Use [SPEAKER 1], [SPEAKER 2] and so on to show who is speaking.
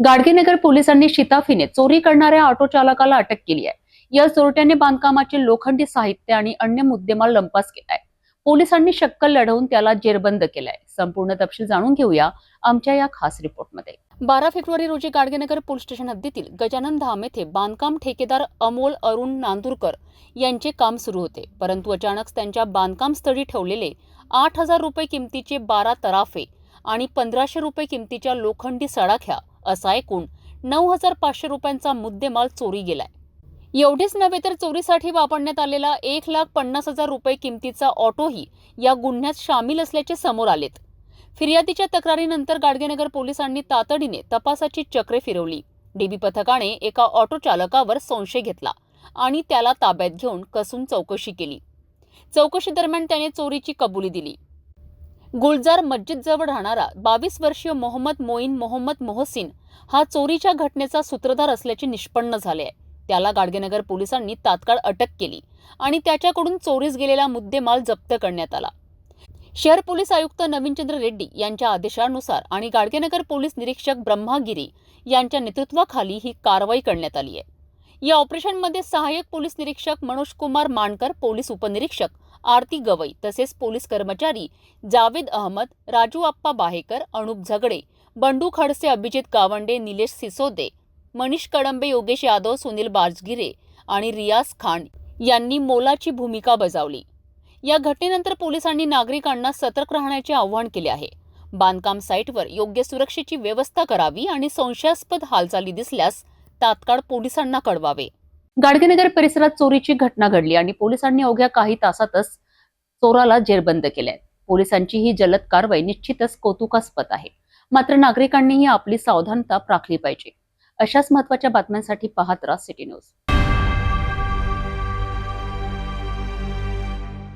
[SPEAKER 1] गाडगेनगर पोलिसांनी शिताफीने चोरी करणाऱ्या ऑटो चालकाला अटक केली आहे. या चोरट्याने बांधकामाचे लोखंडी साहित्य आणि अन्य मुद्देमाल लंपास केलाय. पोलिसांनी शक्कल लढवून त्याला जेरबंद केलाय. संपूर्ण तपशील जाणून घेऊया आमच्या या खास रिपोर्टमध्ये. बारा फेब्रुवारी रोजी गाडगेनगर पोलीस स्टेशन हद्दीतील गजानन धाम येथे बांधकाम ठेकेदार अमोल अरुण नांदुरकर यांचे काम सुरू होते. परंतु अचानक त्यांच्या बांधकाम स्थळी ठेवलेले आठ हजार रुपये किमतीचे बारा तराफे आणि पंधराशे रुपये किमतीच्या लोखंडी सडाख्या असा एकूण नऊ हजार पाचशे रुपयांचा मुद्देमाल चोरी गेलाय. एवढेच नव्हे तर चोरीसाठी वापरण्यात आलेला एक लाख पन्नास हजार रुपये किमतीचा ऑटोही या गुन्ह्यात सामील असल्याचे समोर आलेत. फिर्यादीच्या तक्रारीनंतर गाडगेनगर पोलिसांनी तातडीने तपासाची चक्रे फिरवली. डीबी पथकाने एका ऑटो चालकावर संशय घेतला आणि त्याला ताब्यात घेऊन कसून चौकशी केली. चौकशी दरम्यान त्याने चोरीची कबुली दिली. गुलजार मस्जिदजवळ राहणारा बावीस वर्षीय मोहम्मद मोईन मोहम्मद मोहसिन हा चोरीच्या घटनेचा सूत्रधार असल्याचे निष्पन्न झाले आहे. त्याला गाडगेनगर पोलिसांनी तात्काळ अटक केली आणि त्याच्याकडून चोरीस गेलेला मुद्देमाल जप्त करण्यात आला. शहर पोलीस आयुक्त नवीनचंद्र रेड्डी यांच्या आदेशानुसार आणि गाडगेनगर पोलीस निरीक्षक ब्रह्मागिरी यांच्या नेतृत्वाखाली ही कारवाई करण्यात आली आहे. या ऑपरेशनमध्ये सहाय्यक पोलीस निरीक्षक मनोज कुमार मानकर पोलीस उपनिरीक्षक आरती गवई तसेच पोलीस कर्मचारी जावेद अहमद राजू आप्पा बाहेकर अणूप झगडे बंडू खडसे अभिजित गावंडे निलेश सिसोदे मनीष कडंबे योगेश यादव सुनील बाजगिरे आणि रियाज खान यांनी मोलाची भूमिका बजावली. या घटनेनंतर पोलिसांनी नागरिकांना सतर्क राहण्याचे आवाहन केले आहे. बांधकाम साईटवर योग्य सुरक्षेची व्यवस्था करावी आणि संशयास्पद हालचाली दिसल्यास तात्काळ पोलिसांना कळवावे. गाडगेनगर परिसरात चोरीची घटना घडली आणि पोलिसांनी अवघ्या काही तासातच चोराला जेरबंद केले. पोलिसांची ही जलद कारवाई निश्चितच कौतुकास्पद आहे. मात्र नागरिकांनीही आपली सावधानता राखली पाहिजे. अशाच महत्त्वाच्या बातम्यांसाठी पाहत राहा सिटी न्यूज.